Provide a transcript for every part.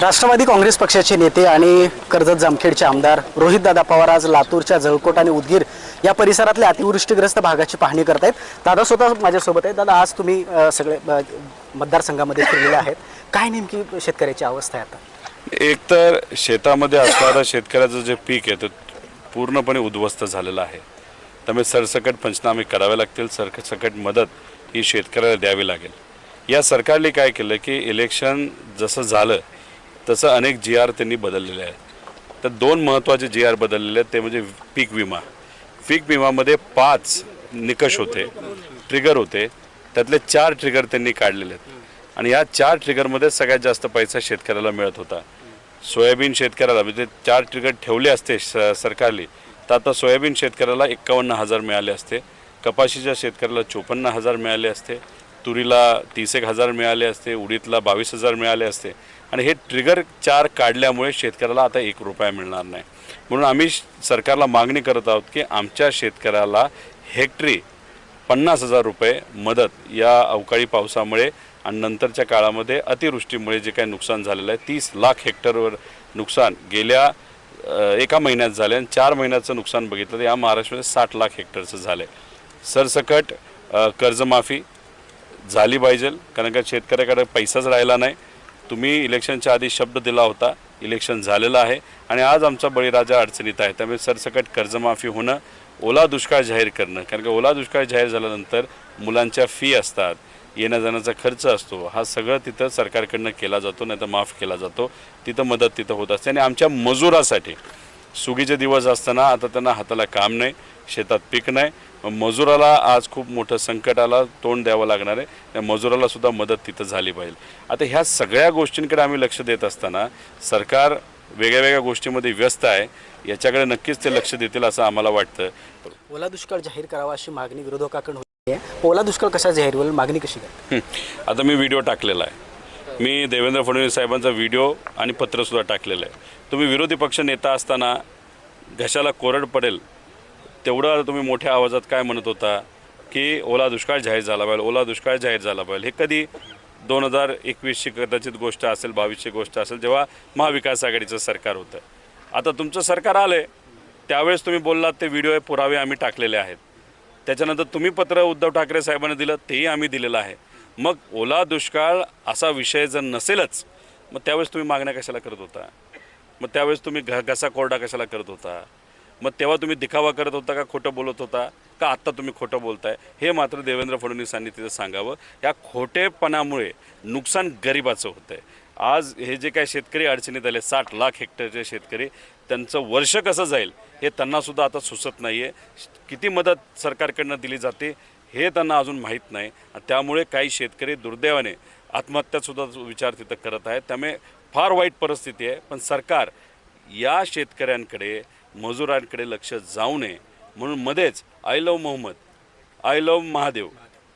राष्ट्रवादी काँग्रेस पक्षाचे नेते आणि कर्जत जामखेडचे आमदार रोहितदादा पवार आज लातूरच्या जळकोट आणि उदगीर या परिसरातल्या अतिवृष्टीग्रस्त भागाची पाहणी करतायत. दादा स्वतः माझ्यासोबत आहेत. दादा आज तुम्ही सगळे मतदारसंघामध्ये फिरलेले आहेत. काय नेमकी शेतकऱ्याची अवस्था आहे आता? एकतर शेतामध्ये असणारं शेतकऱ्याचं जे पीक आहे ते पूर्णपणे उद्ध्वस्त झालेलं आहे. त्यामुळे सरसकट पंचनामे करावे लागतील. सरसकट मदत ही शेतकऱ्याला द्यावी लागेल. या सरकारने काय केलं की इलेक्शन जसं झालं तसं अनेक जी आर त्यांनी बदललेले आहेत. तर दोन महत्त्वाचे जी आर बदललेले आहेत ते म्हणजे पीक विमा. पीक विमामध्ये पाच निकष होते ट्रिगर होते. त्यातले चार ट्रिगर त्यांनी काढलेले आहेत. आणि या चार ट्रिगरमध्ये सगळ्यात जास्त पैसा शेतकऱ्याला मिळत होता. सोयाबीन शेतकऱ्याला म्हणजे चार ट्रिगर ठेवले असते स सरकारने. तर आता सोयाबीन शेतकऱ्याला एक्कावन्न हजार मिळाले असते. कपाशीच्या शेतकऱ्याला चोपन्न हजार मिळाले असते. तुरीला तीस एक हजार मिळाले असते उडीदला बावीस हजार मिळाले असते. आणि हे ट्रिगर चार काढल्यामुळे शेतकऱ्याला आता एक रुपया मिळणार नाही. म्हणून आम्ही श- सरकारला मागणी करत आहोत की आमच्या शेतकऱ्याला हेक्टरी पन्नास हजार रुपये मदत या अवकाळी पावसामुळे आणि नंतरच्या काळामध्ये अतिवृष्टीमुळे जे काही नुकसान झालेलं आहे तीस लाख हेक्टरवर नुकसान गेल्या एका महिन्यात झाले आणि चार महिन्याचं नुकसान बघितलं तर या महाराष्ट्रामध्ये साठ लाख हेक्टरचं झालं आहे सरसकट कर्जमाफी झाली पाहिजे. कारण का शेतकऱ्याकडे पैसाच राहिला नाही. तुम्ही इलेक्शनच्या आधी शब्द दिला होता. इलेक्शन झालेलं आहे. आणि आज आमचा बळीराजा अडचणीत आहे. त्यामुळे सरसकट कर्जमाफी होणं ओला दुष्काळ जाहीर करणं. कारण का ओला दुष्काळ जाहीर झाल्यानंतर मुलांच्या फी असतात. येण्या जाण्याचा खर्च असतो. हा सगळं तिथं सरकारकडनं केला जातो नाही तर माफ केला जातो. तिथं मदत तिथं होत असते. आणि आमच्या मजुरासाठी सुगीचे दिवस असताना आता त्यांना हाताला काम नाही. शेतात पीक नाही. मजुराला आज खूप मोठं संकटाला तोंड द्यावं लागणार आहे. त्या मजुराला सुद्धा मदत तिथं झाली पाहिजे. आता ह्या सगळ्या गोष्टींकडे आम्ही लक्ष देत असताना सरकार वेगळ्या वेगळ्या गोष्टीमध्ये व्यस्त आहे. याच्याकडे नक्कीच ते लक्ष देतील असं आम्हाला वाटतं. ओला दुष्काळ जाहीर करावा अशी मागणी विरोधकाकडून होती आहे ओला दुष्काळ कसा जाहीर होईल मागणी कशी काय. आता मी व्हिडिओ टाकलेला आहे. मी देवेंद्र फडणवीस साहेबांचा व्हिडिओ आणि पत्रसुद्धा टाकलेलं आहे. तुम्ही विरोधी पक्ष नेता असताना घशाला कोरड पडेल तेवढं तुम्ही मोठ्या आवाजात काय म्हणत होता की ओला दुष्काळ जाहीर झाला पाहिजे ओला दुष्काळ जाहीर झाला पाहिजे. हे कधी दोन हजार एकवीसची कदाचित गोष्ट असेल बावीसची गोष्ट असेल जेव्हा महाविकास आघाडीचं सरकार होतं. आता तुमचं सरकार आलं त्यावेळेस तुम्ही बोललात ते व्हिडिओ पुरावे आम्ही टाकलेले आहेत. त्याच्यानंतर तुम्ही पत्र उद्धव ठाकरे साहेबांनी दिलं तेही आम्ही दिलेलं आहे. मग ओला दुष्काळ असा विषय जर नसेलच मग त्यावेळेस तुम्ही मागण्या कशाला करत होता? मग त्यावेळेस तुम्ही घ घसा कोरडा कशाला करत होता? मग तेव्हा तुम्ही दिखावा करत होता का खोटं बोलत होता? का आत्ता तुम्ही खोटं बोलताय? हे मात्र देवेंद्र फडणवीसांनी तिथं सांगावं. या खोटेपणामुळे नुकसान गरिबाचं होतं आहे आज हे जे काय शेतकरी अडचणीत आले साठ लाख हेक्टरचे शेतकरी त्यांचं वर्ष कसं जाईल हे त्यांनासुद्धा आता सुचत नाही आहे किती मदत सरकारकडनं दिली जाते हे त्यांना अजून माहीत नाही. आणि त्यामुळे काही शेतकरी दुर्दैवाने आत्महत्यासुद्धा विचार तिथं करत आहेत. त्यामुळे फार वाईट परिस्थिती आहे. पण सरकार या शेतकऱ्यांकडे मजुरांकडे लक्ष जाऊ नये. म्हणून मध्येच I love Muhammad I love Mahadev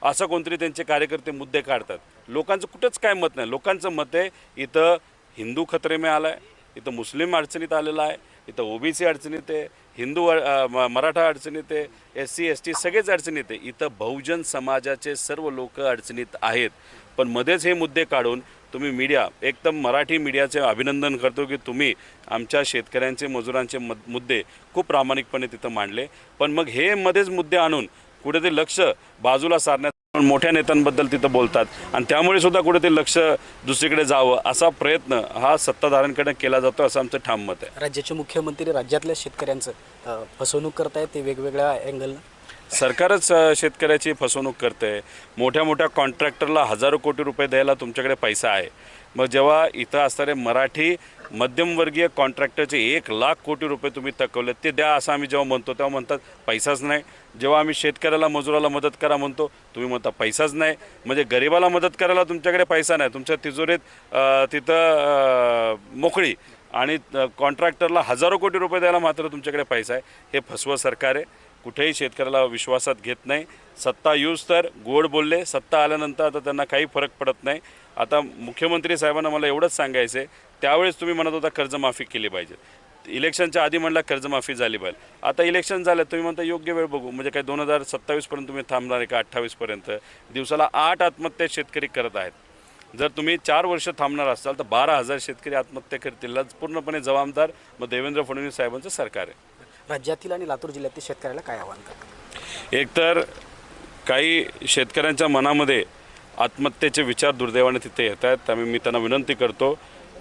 असं कोणतरी त्यांचे कार्यकर्ते मुद्दे काढतात. लोकांचं कुठंच काय मत नाही. लोकांचं मत आहे इथं हिंदू खतरे में आला आहे इथं मुस्लिम अडचणीत आलेला आहे इथं ओबीसी अडचणीत आहे हिंदू म- मराठा अडचणीत आहे एस सी एस टी सगळेच अडचणीत आहे. इथं बहुजन समाजाचे सर्व लोक अडचणीत आहेत. पण मध्येच हे मुद्दे काढून तुम्ही मीडिया एकदम मराठी मीडियाचे अभिनंदन करतो की तुम्ही आमच्या शेतकऱ्यांचे मजुरांचे मद मुद्दे खूप प्रामाणिकपणे तिथं मांडले. पण मग हे मध्येच मुद्दे आणून कुठे ते लक्ष बाजूला सारण्यात मोठ्या नेत्यांबद्दल तिथं बोलतात. आणि त्यामुळे सुद्धा कुठे ते लक्ष दुसरीकडे जावं असा प्रयत्न हा सत्ताधाऱ्यांकडे केला जातो असं आमचं ठाम मत आहे. राज्याचे मुख्यमंत्री राज्यातल्या शेतकऱ्यांचं फसवणूक करतायत ते वेगवेगळ्या अँगलनं सरकारच शेतकऱ्याची फसवणूक करते. मोठ्या मोठ्या कॉन्ट्रॅक्टरला हजारो कोटी रुपये द्यायला तुमच्याकडे पैसा आहे. मग जेव्हा इथं असणारे मराठी मध्यमवर्गीय कॉन्ट्रॅक्टरचे एक लाख कोटी रुपये तुम्ही थकवले ते द्या असं आम्ही जेव्हा म्हणतो तेव्हा म्हणतात पैसाच नाही. जेव्हा आम्ही शेतकऱ्याला मजुराला मदत करा म्हणतो तुम्ही म्हणता पैसाच नाही. म्हणजे गरिबाला मदत करायला तुमच्याकडे पैसा नाही. तुमच्या तिजोरीत तिथं मोकळी आणि कॉन्ट्रॅक्टरला हजारो कोटी रुपये द्यायला मात्र तुमच्याकडे पैसा आहे. हे फसवं सरकार आहे. कुठेही शेतकऱ्याला विश्वासात घेत नाही. सत्ता यूज तर गोड बोलले सत्ता आल्यानंतर आता त्यांना काही फरक पडत नाही. आता मुख्यमंत्री साहेबांना मला एवढंच सांगायचं आहे त्यावेळेस तुम्ही म्हणत होता कर्जमाफी केली पाहिजे. इलेक्शनच्या आधी म्हणला कर्जमाफी झाली पाहिजे. आता इलेक्शन झालं तुम्ही म्हणता योग्य वेळ बघू. म्हणजे काय दोन हजार सत्तावीसपर्यंत तुम्ही थांबणार आहे का अठ्ठावीसपर्यंत दिवसाला आठ आत्महत्या शेतकरी करत आहेत. जर तुम्ही चार वर्ष थांबणार असाल तर बारा हजार शेतकरी आत्महत्या करतील. पूर्णपणे जबाबदार मग देवेंद्र फडणवीस साहेबांचं सरकार आहे. राज्यातील आणि लातूर जिल्ह्यातील शेतकऱ्याला काय आव्हान करतात? एकतर काही शेतकऱ्यांच्या मनामध्ये आत्महत्येचे विचार दुर्दैवाने तिथे येत आहेत त्यामुळे मी त्यांना विनंती करतो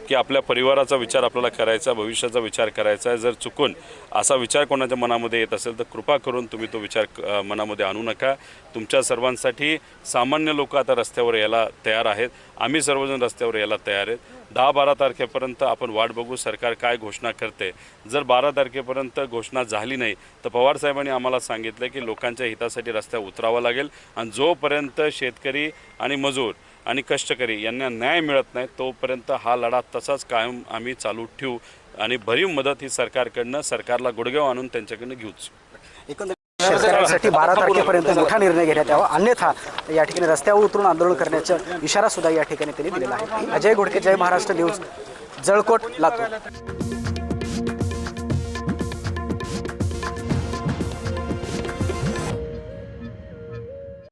की आपल्या परिवाराचा विचार आपल्याला करायचा भविष्याचा विचार करायचा आहे. जर चुकून असा विचार कोणाच्या मनामध्ये येत असेल तर कृपा करून तुम्ही तो विचार मनामध्ये आणू नका. तुमच्या सर्वांसाठी सामान्य लोक आता रस्त्यावर यायला तयार आहेत. आम्ही सर्वजण रस्त्यावर यायला तयार आहेत. दहा बारा तारखेपर्यंत आपण वाट बघू सरकार काय घोषणा करते. जर बारा तारखेपर्यंत घोषणा झाली नाही तर पवारसाहेबांनी आम्हाला सांगितलं की लोकांच्या हितासाठी रस्त्यावर उतरावं लागेल. आणि जोपर्यंत शेतकरी आणि मजूर आणि कष्टकरी यांना न्याय मिळत नाही तोपर्यंत हा लढा तसाच कायम आम्ही चालू ठेवू आणि भरीव मदत ही सरकारकडनं सरकारला गुडघ्यावर आणून त्यांच्याकडनं घेऊच. एकंदरीत शेतकऱ्यांसाठी बारा तारखेपर्यंत मोठा निर्णय घेण्यात यावा. अन्यथा या ठिकाणी रस्त्यावर उतरून आंदोलन करण्याचा इशारा सुद्धा या ठिकाणी त्यांनी दिलेला आहे. अजय घोडके जय महाराष्ट्र न्यूज जळकोट लातूर.